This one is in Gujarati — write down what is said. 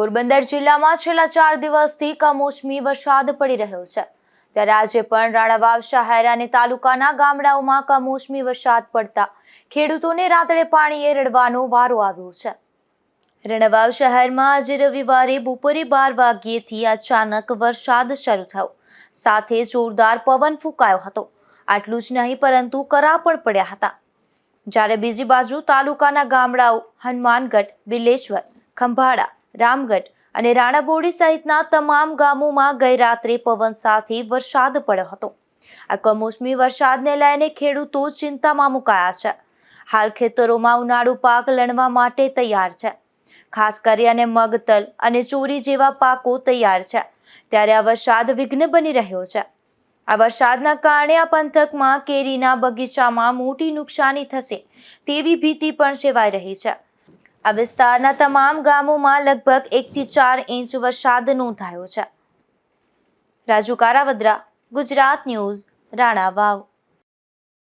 પોરબંદર જિલ્લામાં છેલ્લા ચાર દિવસથી કમોસમી વરસાદ પડી રહ્યો છે. ત્યારે આજે પણ રાણાવાવ, શહેર અને તાલુકાના ગામડાઓમાં કમોસમી વરસાદ પડતા ખેડૂતોને રાત્રે પાણીએ રડવાનો વારો આવ્યો છે. રણવાવ, શહેરમાં આજે રવિવારે બપોરે બાર વાગ્યેથી અચાનક વરસાદ શરૂ થયો. સાથે જોરદાર પવન ફૂંકાયો હતો. આટલું જ નહીં, પરંતુ કરા પણ પડ્યા હતા. જ્યારે બીજી બાજુ તાલુકાના ગામડાઓ હનુમાનગઢ, બિલેશ્વર, ખંભાળા રામગઢ અને રાણાબોડી સહિતના તમામ ગામોમાં ગઈ રાત્રે પવન સાથે વરસાદ પડ્યો હતો. આ કમોસમી વરસાદને લઈને ખેડૂતો ચિંતામાં મુકાયા છે. હાલ ખેતરોમાં ઉનાળુ પાક લણવા માટે તૈયાર છે. ખાસ કરીને મગતલ અને ચોરી જેવા પાકો તૈયાર છે. ત્યારે આ વરસાદ વિઘ્ન બની રહ્યો છે. આ વરસાદના કારણે આ પંથકમાં કેરીના બગીચામાં મોટી નુકસાની થશે તેવી ભીતિ પણ સેવાઈ રહી છે. આ વિસ્તારના તમામ ગામોમાં લગભગ એકથી ચાર ઇંચ વરસાદ નોંધાયો છે. રાજુ કારાવદ્રા, ગુજરાત ન્યૂઝ રાણા વાવ